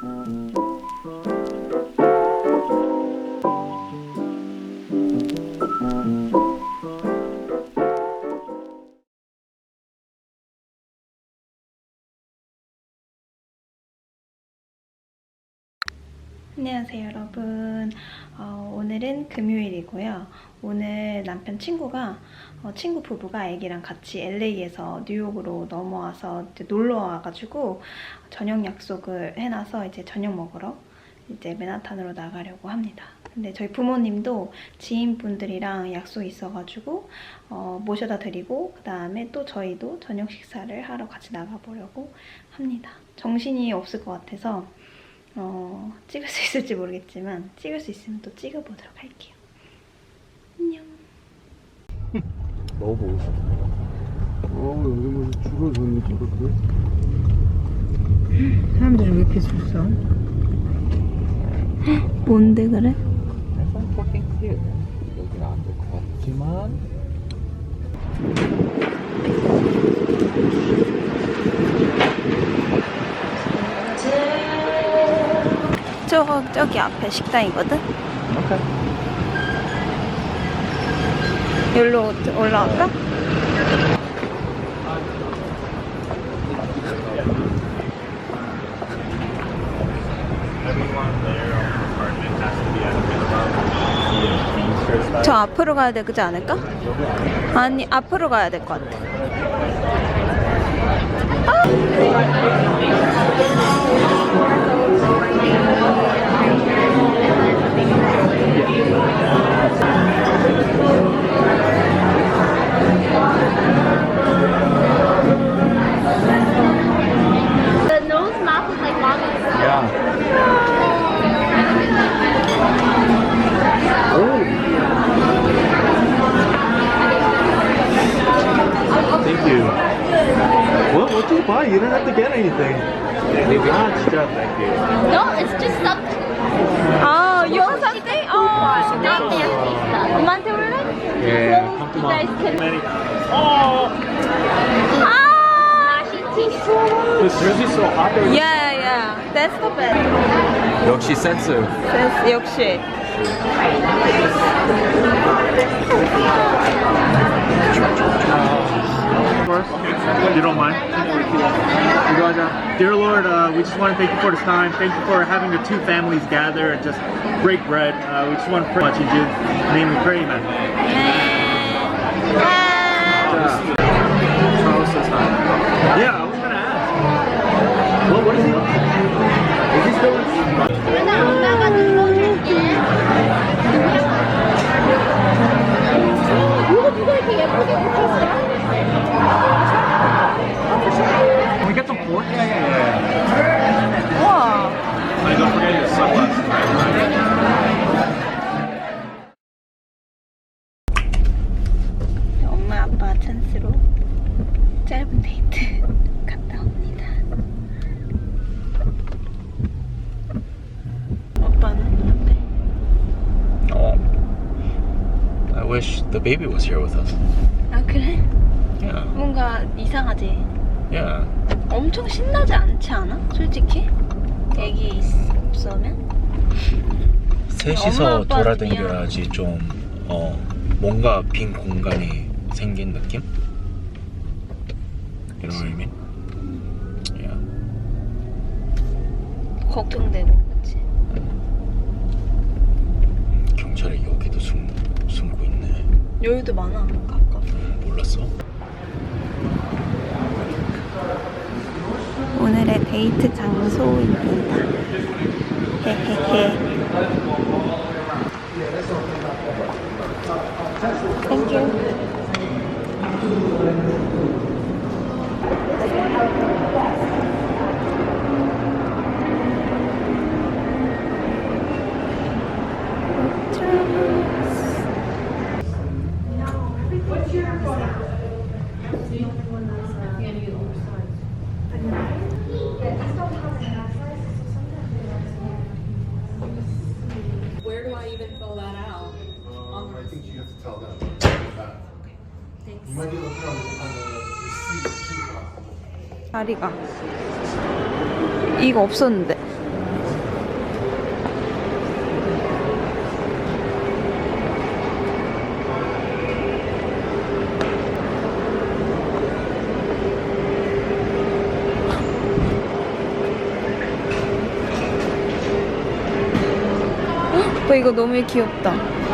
Música 안녕하세요 여러분. 어, 오늘은 금요일이고요. 오늘 남편 친구가 어, 친구 부부가 애기랑 같이 LA에서 뉴욕으로 넘어와서 놀러 와가지고 저녁 약속을 해놔서 이제 저녁 먹으러 이제 맨하탄으로 나가려고 합니다. 근데 저희 부모님도 지인분들이랑 약속 있어가지고 어, 모셔다 드리고 그 다음에 또 저희도 저녁 식사를 하러 같이 나가보려고 합니다. 정신이 없을 것 같아서 어, 찍을 수 있을지 모르겠지만 찍을 수 있으면 또 찍어보도록 할게요. 안녕. 먹어보고 싶어. 어, 여기 무슨 줄을 서는 저렇게? 사람들이 왜 이렇게 줄 서? 뭔데 그래? 여기는 안될 것 같지만. 저거 저기 앞에 식당이거든. 오케이. 여기로 올라갈까? 저 앞으로 가야 되지 않을까? 아니 앞으로 가야 될 것 같아. The Thank you. What? What did you buy? You didn't have to get anything. This jersey's so hot. there. Yeah, yeah. That's the best. 역시 센스. 센스 역시. If you don't mind. Dear Lord, uh, we just want to thank you for this time. Thank you for having the two families gather and just break bread. Uh, we just want to pray much in Jesus' name we pray, amen. The baby was here with us. 아 그래? Yeah. 뭔가 이상하지? Yeah. 엄청 신나지 않지 않아? 솔직히? 애기 있- 없으면? 셋이서 아빠 돌아다녀야지 좀 어, 뭔가 빈 공간이 생긴 느낌? You know what I mean? Yeah. 걱정되고 그치? 경찰이 여기도 숨, 숨고 있네. 여유도 많아. 가까워 몰랐어? 오늘의 데이트 장소입니다. 헤헤헤 다리가. 이거 없었는데. 어? 어, 이거 너무 귀엽다.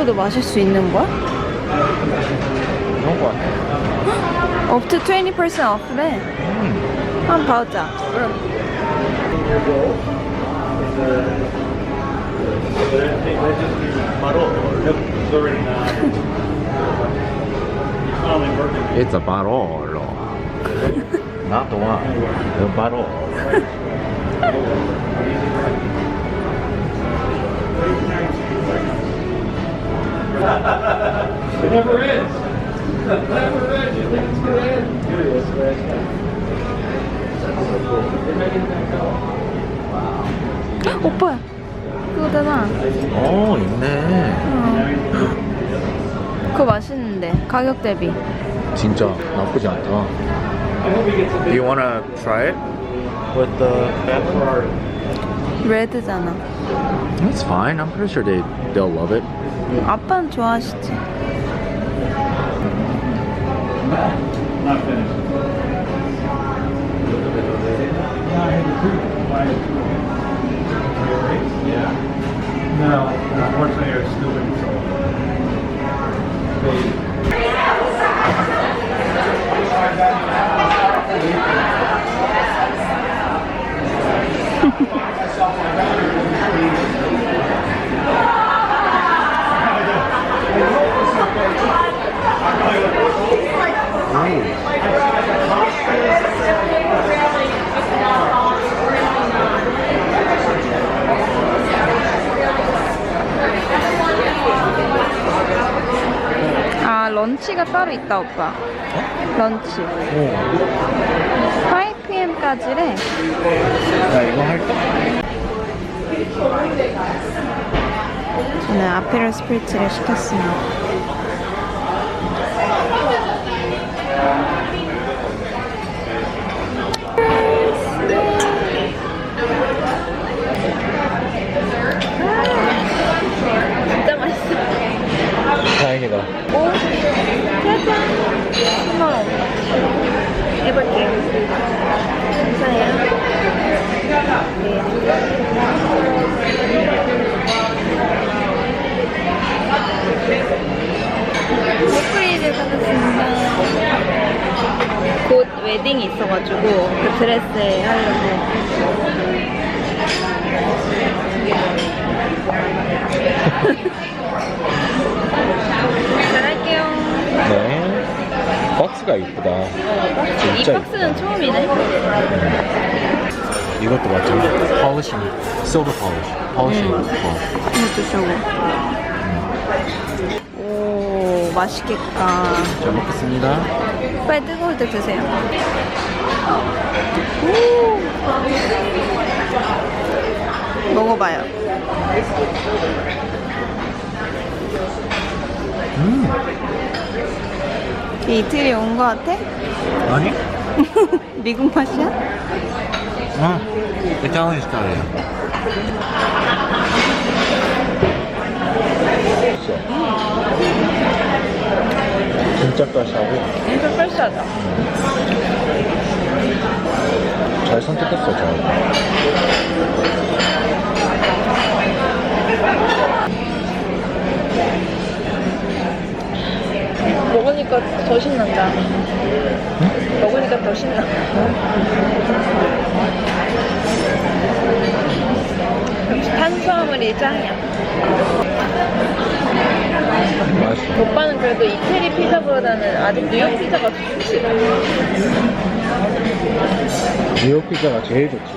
헉, 저기서도 마실 수 있는 거야? 그런 거 같아. Up to 20% off래. 한번 봐보자. It's a bottle. Not the one. The bottle. 헉, 오빠 그거잖아. 어, 있네. 그거 맛있는데 가격 대비. 진짜 나쁘지 않다. Do you wanna try it with the pepper? 레드잖아. It's fine. I'm pretty sure they they'll love it. 아빠는 좋아하시지. 런치가 따로 있다 오빠. 런치. 5pm까지래. 야 이거 할까? 저는 아페롤 스프리츠를 시켰습니다. 한번 해볼게요. 감사해요. 커플이를 사줬습니다. 곧 웨딩이 있어가지고 그 드레스에 하려고. 잘할게요. 네. 박스가 이쁘다. 이 진짜 박스는 처음이네. 이것도 맞잖아. 폴리싱, 실버 폴리시, 폴리싱. 어. 이것도 저거. 오, 맛있겠다. 잘 먹겠습니다. 빨리 뜨거울 때 드세요. 오. 먹어봐요. 이틀이 온거 같아? 아니? 미국 맛이야? 어, 이탈리안 스타일이야. 진짜 가시하고 엄청 프레시하다. 잘 선택했어, 잘. 먹으니까 더 신난다. 먹으니까 더 신나. 역시 탄수화물이 짱이야. 맛있어. 오빠는 그래도 이태리 피자보다는 아직 뉴욕 피자가 더 좋지. 뉴욕 피자가 제일 좋지.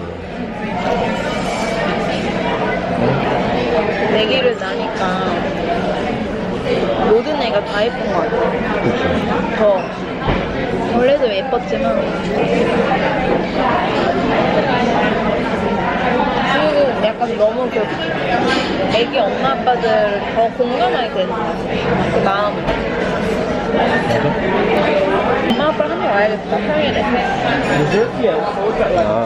내기를 나니까 모든 애가 다 예쁜 것 같아. 그치. 더 원래도 예뻤지만 그리고 약간 너무 그 애기 엄마 아빠들 더 공감하게 되는 것 같아. 그 마음. 엄마 아빠 한번 와야겠다. 평일에. 아,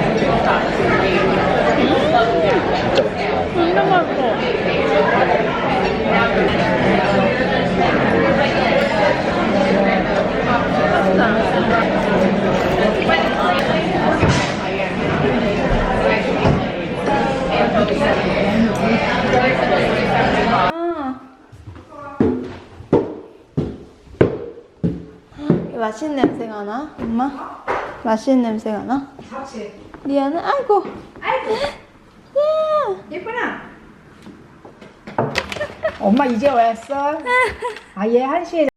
진짜 맛있어. 맛있는 냄새가 나? 엄마? 맛있는 냄새가 나? 리아는 아이고 아이고 야 예쁘나? 엄마 이제 왔어? 아, 얘 한시에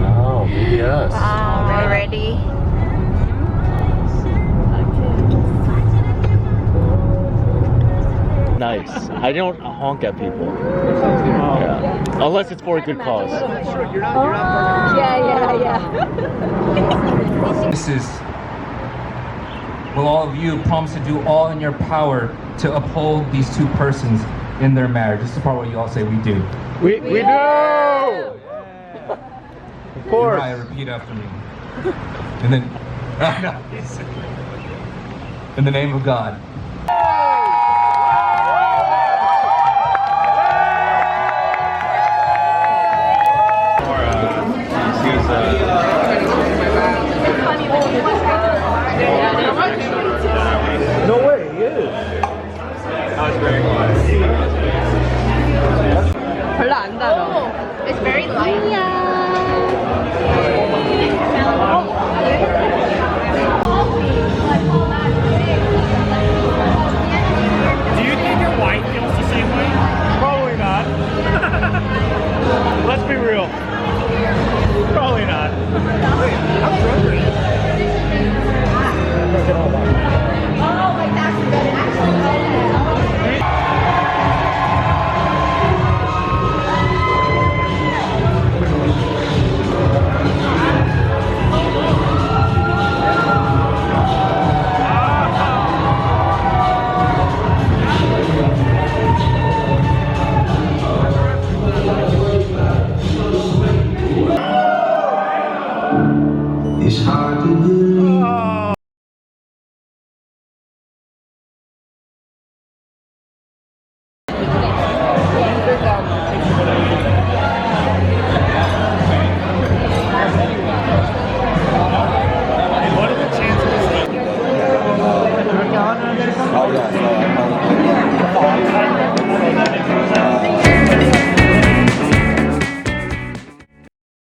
Wow, BBS. Wow, we're ready. Nice. I don't honk at people. Yeah. Unless it's for a good cause. Oh, Mrs. Will all of you promise to do all in your power to uphold these two persons in their marriage? This is the part where you all say we do. We, we do! Of course. Uriah, repeat after me. And then, in the name of God. 별로 안 달아. It's very light.